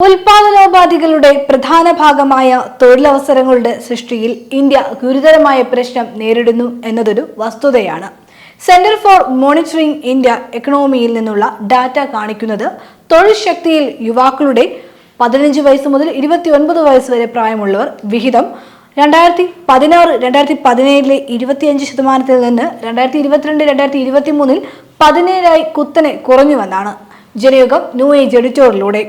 ഉൽപാദനോപാധികളുടെ പ്രധാന ഭാഗമായ തൊഴിലവസരങ്ങളുടെ സൃഷ്ടിയിൽ ഇന്ത്യ ഗുരുതരമായ പ്രശ്നം നേരിടുന്നു എന്നതൊരു വസ്തുതയാണ്. സെന്റർ ഫോർ മോണിറ്ററിംഗ് ഇന്ത്യ എക്കണോമിയിൽ നിന്നുള്ള ഡാറ്റ കാണിക്കുന്നത് തൊഴിൽ ശക്തിയിൽ യുവാക്കളുടെ പതിനഞ്ച് വയസ്സ് മുതൽ ഇരുപത്തിയൊൻപത് വയസ്സ് വരെ പ്രായമുള്ളവർ വിഹിതം രണ്ടായിരത്തി പതിനാറ് രണ്ടായിരത്തി പതിനേഴിലെ ഇരുപത്തിയഞ്ച് ശതമാനത്തിൽ നിന്ന് രണ്ടായിരത്തി ഇരുപത്തിരണ്ട് രണ്ടായിരത്തി ഇരുപത്തി മൂന്നിൽ പതിനേഴായി കുത്തനെ കുറഞ്ഞുവെന്നാണ് ജനയുഗം ന്യൂ ഏജ് എഡിറ്റോറിലൂടെ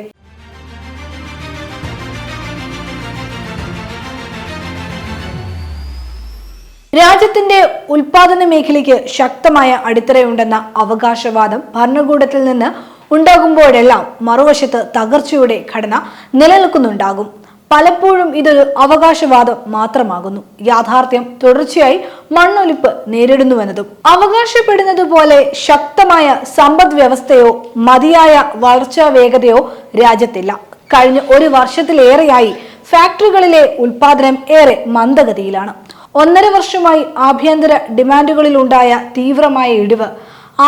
രാജ്യത്തിന്റെ ഉൽപാദന മേഖലയ്ക്ക് ശക്തമായ അടിത്തറയുണ്ടെന്ന അവകാശവാദം ഭരണകൂടത്തിൽ നിന്ന് ഉണ്ടാകുമ്പോഴെല്ലാം മറുവശത്ത് തകർച്ചയുടെ ഘടന നിലനിൽക്കുന്നുണ്ടാകും. പലപ്പോഴും ഇതൊരു അവകാശവാദം മാത്രമാകുന്നു. യാഥാർത്ഥ്യം തുടർച്ചയായി മണ്ണൊലിപ്പ് നേരിടുന്നുവെന്നതും അവകാശപ്പെടുന്നത് പോലെ ശക്തമായ സമ്പദ് വ്യവസ്ഥയോ മതിയായ വളർച്ചാ വേഗതയോ രാജ്യത്തില്ല. കഴിഞ്ഞ ഒരു വർഷത്തിലേറെയായി ഫാക്ടറികളിലെ ഉൽപാദനം ഏറെ മന്ദഗതിയിലാണ്. ഒന്നര വർഷമായി ആഭ്യന്തര ഡിമാൻഡുകളിൽ ഉണ്ടായ തീവ്രമായ ഇടിവ്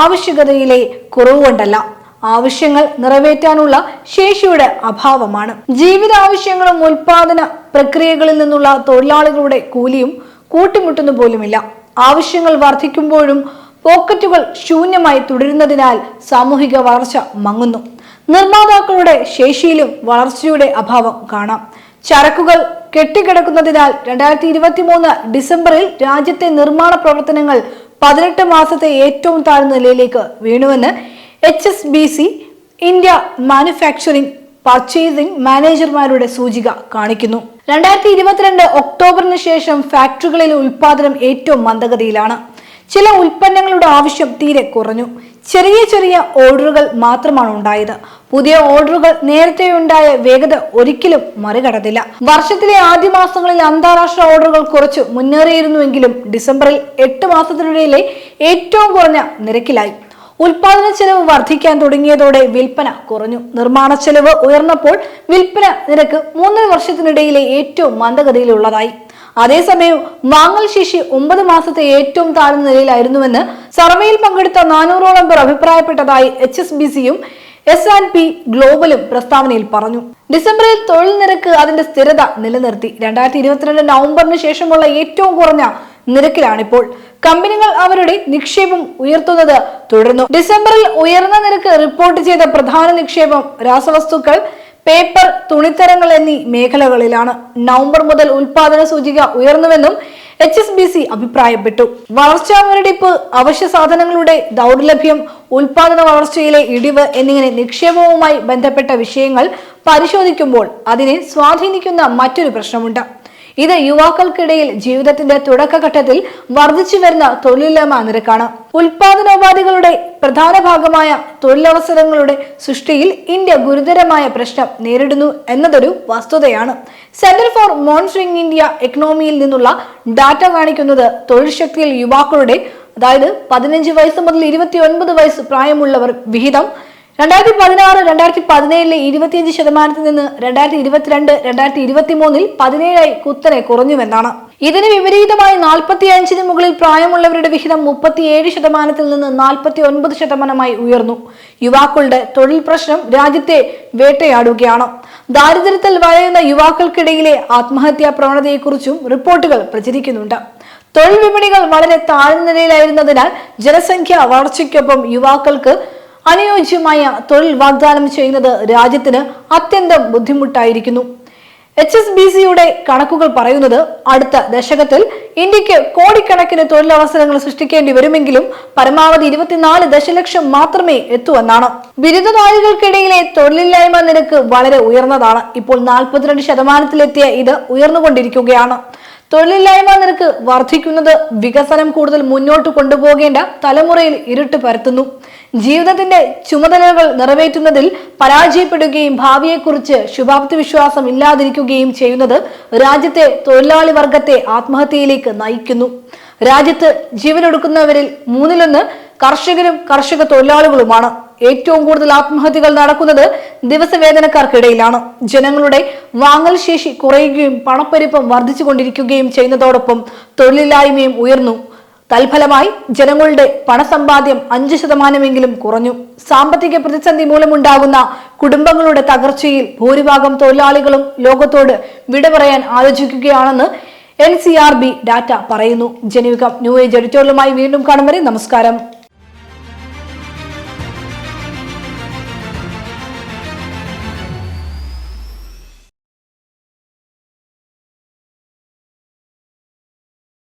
ആവശ്യകതയിലെ കുറവ് കൊണ്ടല്ല ആവശ്യങ്ങൾ നിറവേറ്റാനുള്ള ശേഷിയുടെ അഭാവമാണ്. ജീവിത ആവശ്യങ്ങളും ഉൽപാദന പ്രക്രിയകളിൽ നിന്നുള്ള തൊഴിലാളികളുടെ കൂലിയും കൂട്ടിമുട്ടുന്നു പോലുമില്ല. ആവശ്യങ്ങൾ വർദ്ധിക്കുമ്പോഴും പോക്കറ്റുകൾ ശൂന്യമായി തുടരുന്നതിനാൽ സാമൂഹിക വളർച്ച മങ്ങുന്നു. നിർമ്മാതാക്കളുടെ ശേഷിയിലും വളർച്ചയുടെ അഭാവം കാണാം. ചരക്കുകൾ കെട്ടിക്കിടക്കുന്നതിനാൽ രണ്ടായിരത്തി ഇരുപത്തി മൂന്ന് ഡിസംബറിൽ രാജ്യത്തെ നിർമ്മാണ പ്രവർത്തനങ്ങൾ പതിനെട്ട് മാസത്തെ ഏറ്റവും താഴ്ന്ന നിലയിലേക്ക് വീണുവെന്ന് H S B C India manufacturing purchasing മാനേജർമാരുടെ സൂചിക കാണിക്കുന്നു. രണ്ടായിരത്തി ഇരുപത്തിരണ്ട് ഒക്ടോബറിന് ശേഷം ഫാക്ടറികളിലെ ഉൽപാദനം ഏറ്റവും മന്ദഗതിയിലാണ്. ചില ഉൽപ്പന്നങ്ങളുടെ ആവശ്യം തീരെ കുറഞ്ഞു. ചെറിയ ചെറിയ ഓർഡറുകൾ മാത്രമാണ് ഉണ്ടായത്. പുതിയ ഓർഡറുകൾ നേരത്തെ ഉണ്ടായ വേഗത ഒരിക്കലും മറികടന്നില്ല. വർഷത്തിലെ ആദ്യ മാസങ്ങളിൽ അന്താരാഷ്ട്ര ഓർഡറുകൾ കുറച്ച് മുന്നേറിയിരുന്നുവെങ്കിലും ഡിസംബറിൽ എട്ട് മാസത്തിനിടയിലെ ഏറ്റവും കുറഞ്ഞ നിരക്കിലായി. ഉൽപാദന ചെലവ് വർദ്ധിക്കാൻ തുടങ്ങിയതോടെ വിൽപ്പന കുറഞ്ഞു. നിർമ്മാണ ചെലവ് ഉയർന്നപ്പോൾ വിൽപ്പന നിരക്ക് മൂന്നര വർഷത്തിനിടയിലെ ഏറ്റവും മന്ദഗതിയിലുള്ളതായി. അതേസമയം വാങ്ങൽ ശേഷി ഒമ്പത് മാസത്തെ ഏറ്റവും താഴ്ന്ന നിലയിലായിരുന്നുവെന്ന് സർവേയിൽ പങ്കെടുത്ത നാനൂറോളം പേർ അഭിപ്രായപ്പെട്ടതായി എച്ച് എസ് ബി സിയും എസ് ആൻഡ് പി ഗ്ലോബലും പ്രസ്താവനയിൽ പറഞ്ഞു. ഡിസംബറിൽ തൊഴിൽ നിരക്ക് അതിന്റെ സ്ഥിരത നിലനിർത്തി. രണ്ടായിരത്തി ഇരുപത്തിരണ്ട് നവംബറിന് ശേഷമുള്ള ഏറ്റവും കുറഞ്ഞ നിരക്കിലാണിപ്പോൾ. കമ്പനികൾ അവരുടെ നിക്ഷേപം ഉയർത്തുന്നത് തുടർന്നു ഡിസംബറിൽ ഉയർന്ന നിരക്ക് റിപ്പോർട്ട് ചെയ്ത പ്രധാന നിക്ഷേപം രാസവസ്തുക്കൾ പേപ്പർ തുണിത്തരങ്ങൾ എന്നീ മേഖലകളിലാണ് നവംബർ മുതൽ ഉൽപാദന സൂചിക ഉയർന്നുവെന്നും എച്ച് എസ് ബി സി അഭിപ്രായപ്പെട്ടു. വളർച്ചാ മുരടിപ്പ് അവശ്യ സാധനങ്ങളുടെ ദൗർലഭ്യം ഉൽപാദന വളർച്ചയിലെ ഇടിവ് എന്നിങ്ങനെ നിക്ഷേപവുമായി ബന്ധപ്പെട്ട വിഷയങ്ങൾ പരിശോധിക്കുമ്പോൾ അതിനെ സ്വാധീനിക്കുന്ന മറ്റൊരു പ്രശ്നമുണ്ട്. ഇത് യുവാക്കൾക്കിടയിൽ ജീവിതത്തിന്റെ തുടക്കഘട്ടത്തിൽ വർദ്ധിച്ചു വരുന്ന തൊഴിലില്ലായ്മ നിരക്കാണ്. ഉൽപാദനോപാധികളുടെ പ്രധാന ഭാഗമായ തൊഴിലവസരങ്ങളുടെ സൃഷ്ടിയിൽ ഇന്ത്യ ഗുരുതരമായ പ്രശ്നം നേരിടുന്നു എന്നതൊരു വസ്തുതയാണ്. സെന്റർ ഫോർ മോണിറ്ററിംഗ് ഇന്ത്യ എക്കണോമിയിൽ നിന്നുള്ള ഡാറ്റ കാണിക്കുന്നത് തൊഴിൽ ശക്തിയിൽ യുവാക്കളുടെ അതായത് പതിനഞ്ച് വയസ്സ് മുതൽ ഇരുപത്തി വയസ്സ് പ്രായമുള്ളവർ വിഹിതം രണ്ടായിരത്തി പതിനാറ് രണ്ടായിരത്തി പതിനേഴിലെ ഇരുപത്തിയഞ്ച് ശതമാനത്തിൽ നിന്ന് രണ്ടായിരത്തി ഇരുപത്തിരണ്ട് രണ്ടായിരത്തി ഇരുപത്തി മൂന്നിൽ പതിനേഴായി കുത്തനെ കുറഞ്ഞുവെന്നാണ്. ഇതിന് വിപരീതമായി നാൽപ്പത്തി അഞ്ചിന് മുകളിൽ പ്രായമുള്ളവരുടെ വിഹിതം മുപ്പത്തിയേഴ് ശതമാനത്തിൽ നിന്ന് നാൽപ്പത്തി ഒൻപത് ശതമാനമായി ഉയർന്നു. യുവാക്കളുടെ തൊഴിൽ പ്രശ്നം രാജ്യത്തെ വേട്ടയാടുകയാണ്. ദാരിദ്ര്യത്തിൽ വലയുന്ന യുവാക്കൾക്കിടയിലെ ആത്മഹത്യാ പ്രവണതയെക്കുറിച്ചും റിപ്പോർട്ടുകൾ പ്രചരിക്കുന്നുണ്ട്. തൊഴിൽ വിപണികൾ വളരെ താഴ്ന്ന നിലയിലായിരുന്നതിനാൽ ജനസംഖ്യ വളർച്ചയ്ക്കൊപ്പം യുവാക്കൾക്ക് അനുയോജ്യമായ തൊഴിൽ വാഗ്ദാനം ചെയ്യുന്നത് രാജ്യത്തിന് അത്യന്തം ബുദ്ധിമുട്ടായിരിക്കുന്നു. എച്ച് എസ് ബി സിയുടെ കണക്കുകൾ പറയുന്നത് അടുത്ത ദശകത്തിൽ ഇന്ത്യയ്ക്ക് കോടിക്കണക്കിന് തൊഴിലവസരങ്ങൾ സൃഷ്ടിക്കേണ്ടി വരുമെങ്കിലും പരമാവധി ഇരുപത്തിനാല് ദശലക്ഷം മാത്രമേ എത്തുവെന്നാണ് ബിരുദധാരികൾക്കിടയിലെ തൊഴിലില്ലായ്മ നിരക്ക് വളരെ ഉയർന്നതാണ്. ഇപ്പോൾ നാൽപ്പത്തിരണ്ട് ശതമാനത്തിലെത്തിയ ഇത് ഉയർന്നുകൊണ്ടിരിക്കുകയാണ്. തൊഴിലില്ലായ്മ നിരക്ക് വർദ്ധിക്കുന്നത് വികസനം കൂടുതൽ മുന്നോട്ട് കൊണ്ടുപോകേണ്ട തലമുറയിൽ ഇരുട്ട് പരത്തുന്നു. ജീവിതത്തിന്റെ ചുമതലകൾ നിറവേറ്റുന്നതിൽ പരാജയപ്പെടുകയും ഭാവിയെക്കുറിച്ച് ശുഭാപ്തി വിശ്വാസം ഇല്ലാതിരിക്കുകയും ചെയ്യുന്നത് രാജ്യത്തെ തൊഴിലാളി വർഗത്തെ ആത്മഹത്യയിലേക്ക് നയിക്കുന്നു. രാജ്യത്ത് ജീവനൊടുക്കുന്നവരിൽ മൂന്നിലൊന്ന് കർഷകരും കർഷക തൊഴിലാളികളുമാണ്. ഏറ്റവും കൂടുതൽ ആത്മഹത്യകൾ നടക്കുന്നത് ദിവസവേതനക്കാർക്കിടയിലാണ്. ജനങ്ങളുടെ വാങ്ങൽ ശേഷി കുറയുകയും പണപ്പെരുപ്പം വർദ്ധിച്ചുകൊണ്ടിരിക്കുകയും ചെയ്യുന്നതോടൊപ്പം തൊഴിലില്ലായ്മയും ഉയർന്നു. തൽഫലമായി ജനങ്ങളുടെ പണസമ്പാദ്യം അഞ്ച് ശതമാനമെങ്കിലും കുറഞ്ഞു. സാമ്പത്തിക പ്രതിസന്ധി മൂലമുണ്ടാകുന്ന കുടുംബങ്ങളുടെ തകർച്ചയിൽ ഭൂരിഭാഗം തൊഴിലാളികളും ലോകത്തോട് വിട പറയാൻ ആലോചിക്കുകയാണെന്ന് N C R B data പറയുന്നു. ജനയുഗം ന്യൂ ഏജ് എഡിറ്റോറിയലുമായി വീണ്ടും കാണും വരെ. നമസ്കാരം.